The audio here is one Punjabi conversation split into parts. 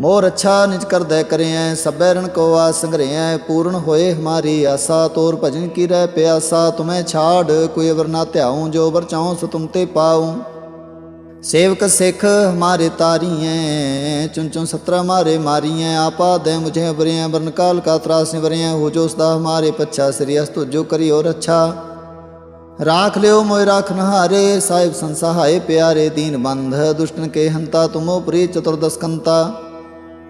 ਮੋਰ ਅੱਛਾ ਨਿਜ ਕਰ ਦਇ ਕਰਿਐ, ਸਭੈ ਰਣ ਕੋ ਆ ਸੰਗਰਿਐ, ਪੂਰਨ ਹੋਏ ਹਮਾਰੀ ਆਸਾ, ਤੋਰ ਭਜਨ ਕੀ ਰਹਿ ਪਿਆਸਾ, ਤੁਮੈ ਛਾੜ ਕੋਈ ਅਵਰ ਨਾ ਧਿਆਉ, ਜੋ ਵਰ ਚਾਉ ਸੋ ਤੁਮ ਤੇ ਪਾਉ। ਸੇਵਕ ਸਿਖ ਹਮਾਰੇ ਤਾਰੀਐ ਚੁਨ ਚੁਨ ਸਤਰਾ ਮਾਰੇ ਮਾਰੀਐ, ਆਪਾ ਦੇ ਮੁਝੇ ਬਰਿਐ ਬਰਨ ਕਾਲ ਕਾ ਤਰਾਸ ਨਿਵਰਿਐ, ਹੋ ਜੋ ਸਦਾ ਹਮਾਰੇ ਪੱਛਾ, ਸ੍ਰੀ ਅਸਤੁ ਜੋ ਕਰੀ ਕਰਿਓ ਅੱਛਾ। ਰਾਖ ਲਿਓ ਮੋਇ ਰਾਖਨ ਹਾਰੇ ਸਾਹਿਬ ਸੰਸਹਾਏ ਪਿਆਰੇ ਦੀਨ ਬੰਧ, ਦੁਸ਼ਟਨ ਕੇ ਹੰਤਾ ਤੁਮੋ ਪ੍ਰੀ ਚਤੁਰਦਸਕੰਤਾ।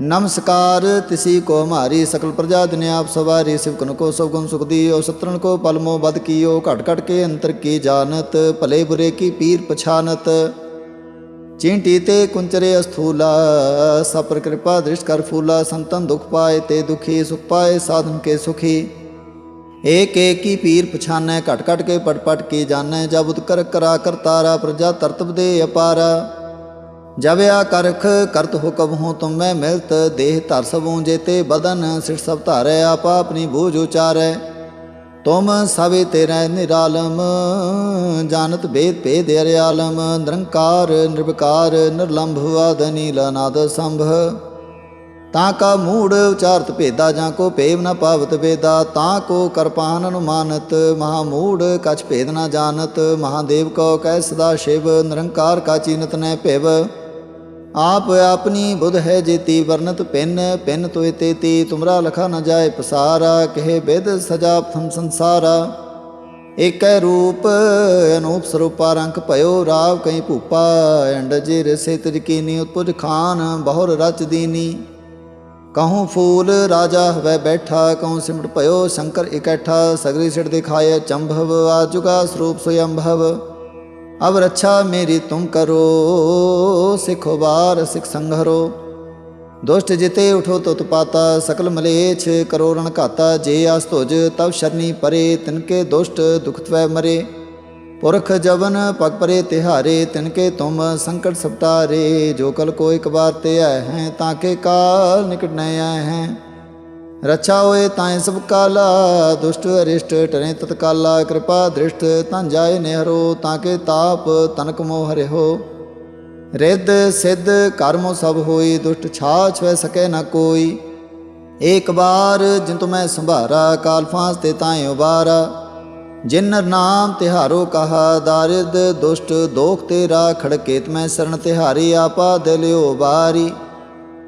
नमस्कार, तिसी को मारी, सकल प्रजा दिन आप सवारी, शिवकन को सब गुण सुख दियो सत्रण को पलमो बद कियो घट घट के अंतर की जानत भले बुरे की पीर पछानत। चिंटी ते कुंचरे अस्थूला, सपर कृपा दृष्ट कर फूला, संतन दुख पाए ते दुखी, सुख पाए साधन के सुखी। एक एक की पीर पछाने घट घट के पटपट की जाने जब उत्कर करा कर तारा, प्रजा तरतब दे अपारा। ਅਪਾਰਾ ਜਬ ਆ ਕਰਖ ਕਰਤ ਹੁਕਮ ਹੋ ਤੁਮ ਮੈਂ ਮਿਲਤ, ਦੇਹ ਧਰ ਸਭੂ ਜੇਤੇ ਬਦਨ, ਸਿਰ ਸਭ ਧਾਰੈ, ਆਪ ਆਪਣੀ ਬੂਝ ਉਚਾਰੈ। ਤੁਮ ਸਵੇ ਤੇਰੇ ਨਿਰਾਲਮ, ਜਾਣਤ ਭੇਦ ਭੇਦ ਅਰਿਆਲਮ, ਨਿਰੰਕਾਰ, ਨਿਰਵਕਾਰ, ਨਿਰਲੰਭ ਆਦਿ ਨਾਦ ਸੰਭ। ਤਾਂ ਕਾ ਮੂੜ ਉਚਾਰਤ ਭੇਦਾ, ਜਾਂ ਕੋ ਭੇਵ ਨ ਪਾਵਤ ਵੇਦਾ, ਤਾਂ ਕੋ ਕਰਪਾਨ ਅਨੁਮਾਨਤ, ਮਹਾ ਮੂੜ ਕਛ ਭੇਦ ਨ ਜਾਣਤ, ਮਹਾਦੇਵ ਕੋ ਕਹਿ ਸਦਾ ਸ਼ਿਵ, ਨਿਰੰਕਾਰ ਕਾ ਚੀਨਤ ਨੈ ਭਿਵ। ਆਪ ਆਪਣੀ ਬੁਧ ਹੈ ਜੇਤੀ ਵਰਨਤ ਪਿੰਨ ਪਿੰਨ ਤੋਇ ਤੇਤੀ ਤੁਮਰਾ ਲਖਾ ਨ ਜਾਏ ਪਸਾਰਾ, ਕਹੇ ਬਿਦ ਸਜਾ ਥਮ ਸੰਸਾਰਾ। ਏਕੈ ਰੂਪ ਅਨੂਪ ਸਰੂਪਾ ਰੰਗ ਭਇਓ ਰਾਵ ਕਈ ਭੂਪਾ, ਅੰਡ ਜੇ ਰਸੇ ਤਿਜ ਕੀਨੀ ਉਤਪੁਜ ਖਾਨ, ਬਹੁਰ ਰਚ ਦੀਨੀ। ਕਹੂੰ ਫੂਲ ਰਾਜਾ ਹਵੈ ਬੈਠਾ, ਕਹੂੰ ਸਿਮਟ ਭਇਓ ਸ਼ੰਕਰ ਇਕੱਠਾ, ਸਗਰੀ ਸਿੜ ਦਿਖਾਏ ਚੰਭਵ, ਆਜੁਗਾ ਸਰੂਪ ਸੁਯੰਭਵ। ਅਬ ਰੱਛਾ ਮੇਰੀ ਤੁਮ ਕਰੋ ਸਿਖੋ ਬਾਰ ਸਿਖ ਸੰਘਰੋ ਦੁਸ਼ਟ ਜਿਤੇ ਉਠੋ ਤੁਤ ਪਾਤਾ ਸਕਲ ਮਲੇਛ ਕਰੋ ਰਣ ਘਾਤਾ ਜੇ ਆਸ ਧੁਜ ਤਬ ਸ਼ਰਨੀ ਪਰੇ ਤਿਨਕੇ ਦੁਸ਼ਟ ਦੁਖ ਤਵੈ ਮਰੇ ਪੁਰਖ ਜਵਨ ਪਗ ਪਰੇ ਤਿਹਾਰੇ ਤਿਨਕੇ ਤੁਮ ਸੰਕਟ ਸਪਟਾਰੇ ਜੋ ਕਲ ਕੋ ਇਕ ਬਾਰ ਤੇ ਆਏ ਹੈ ਤਾਂ ਕੇ ਕਾਲ ਨਿਕਟ ਨ ਆਏ ਹੈ ਰਛਾ ਹੋਏ ਤਾਂ ਸਭ ਕਾਲਾ ਦੁਸ਼ਟ ਅਰਿਸ਼ਟ ਟਰੇ ਤਤਕਾਲਾ, ਕਿਰਪਾ ਦ੍ਰਿਸ਼ਟ ਤਨ ਜਾਏ ਨਿਹਰੋ, ਤਾਂ ਕੇ ਤਾਪ ਤਨਕ ਮੋਹ ਹਰਿਓ ਰਿੱਧ ਸਿੱਧ ਕਰਮੋ ਸਭ ਹੋਈ, ਦੁਸ਼ਟ ਛਾ ਵੈ ਸਕੈ ਨਾ ਕੋਈ। ਏਕ ਬਾਰ ਜਿਨ ਤੁਮੈ ਸੰਭਾਰਾ ਕਾਲ ਫਾਂਸ ਤੇ ਤਾਏ ਉਬਾਰਾ। ਜਿਨ ਨਾਮ ਤਿਹਾਰੋ ਕਹਾ, ਦਾਰਿਦ ਦੁਸ਼ਟ ਦੋਖ ਤੇਰਾ, ਖੜਕੇਤ ਮੈਂ ਸ਼ਰਨ ਤਿਹਾਰੀ, ਆਪਾ ਦਿਲਿਓ ਬਾਰੀ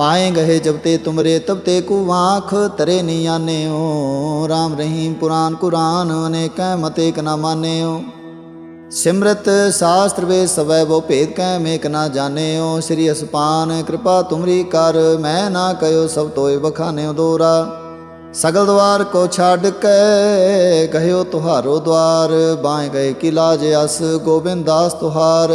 ਪਾਏ ਗਏ ਜਬ ਤੇ ਤੁਮਰੇ, ਤਬ ਤੇ ਕੂ ਆਂਖ ਤਰੇ ਨੀ ਆਨਿਓ। RAM ਰਹੀਮ ਪੁਰਾਨ ਕੁਰਾਨ, ਅਨੇਕੈ ਮਤੇ ਕ ਨਾ ਮਾਨਿਓ। ਸਿਮਰਤ ਸ਼ਾਸਤ੍ਰ ਵੇ ਸਵੈ ਬੋ ਭੇਦ ਕੈ ਮੇਕ ਨਾ ਜਾਣਿਓ। ਸ੍ਰੀ ਅਸਪਾਨ ਕਿਰਪਾ ਤੁਮਰੀ ਕਰ, ਮੈਂ ਨਾ ਕਯੋ ਸਭ ਤੋਏ ਬਖਾਨਿਓ ਦੋਰਾ। ਸਗਲ ਦਵਾਰ ਕੋ ਛੱਡ ਕੇ, ਕਹਿਓ ਤੁਹਾਰੋ ਦਵਾਰ। ਬਾਏ ਗਏ ਕੀ ਲਾਜ ਅਸ, ਗੋਬਿੰਦ ਦਾਸ ਤੁਹਾਰ।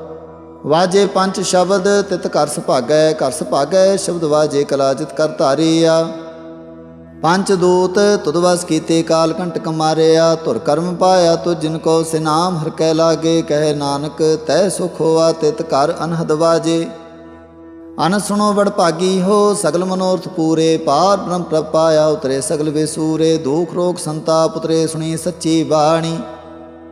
ਵਾਜੇ ਪੰਜ ਸ਼ਬਦ, ਤਿਤ ਘਰ ਸੁਭਾਗੈ ਘਰ ਸੁਭਾਗੈ, ਸ਼ਬਦ ਵਾਜੇ ਕਲਾਜਿਤ ਕਰ ਧਾਰੀਆ। ਪੰਜ ਦੂਤ ਤੁਦਵਸ ਕੀਤੇ ਕਾਲ ਕੰਟਕ ਮਾਰਿਆ ਧੁਰ ਕਰਮ ਪਾਇਆ ਤੁ ਜਿਨ ਕੋ ਸਿਨਾਮ ਹਰ ਕੈ ਲਾਗੇ। ਕਹਿ ਨਾਨਕ, ਤੈ ਸੁਖ ਹੋਆ ਤਿਤ ਕਰ ਅਨਹਦ ਵਾਜੇ। ਅਨ ਸੁਣੋ ਵਡ ਭਾਗੀ ਹੋ, ਸਗਲ ਮਨੋਰਥ ਪੂਰੇ। ਪਾਰ ਬ੍ਰਹਮ ਪ੍ਰਭ ਉਤਰੇ ਸਗਲ ਵੇਸੂਰੇ ਦੁਖ ਰੋਗ ਸੰਤਾਪ ਉਤਰੇ ਸੁਣੀ ਸੱਚੀ ਬਾਣੀ।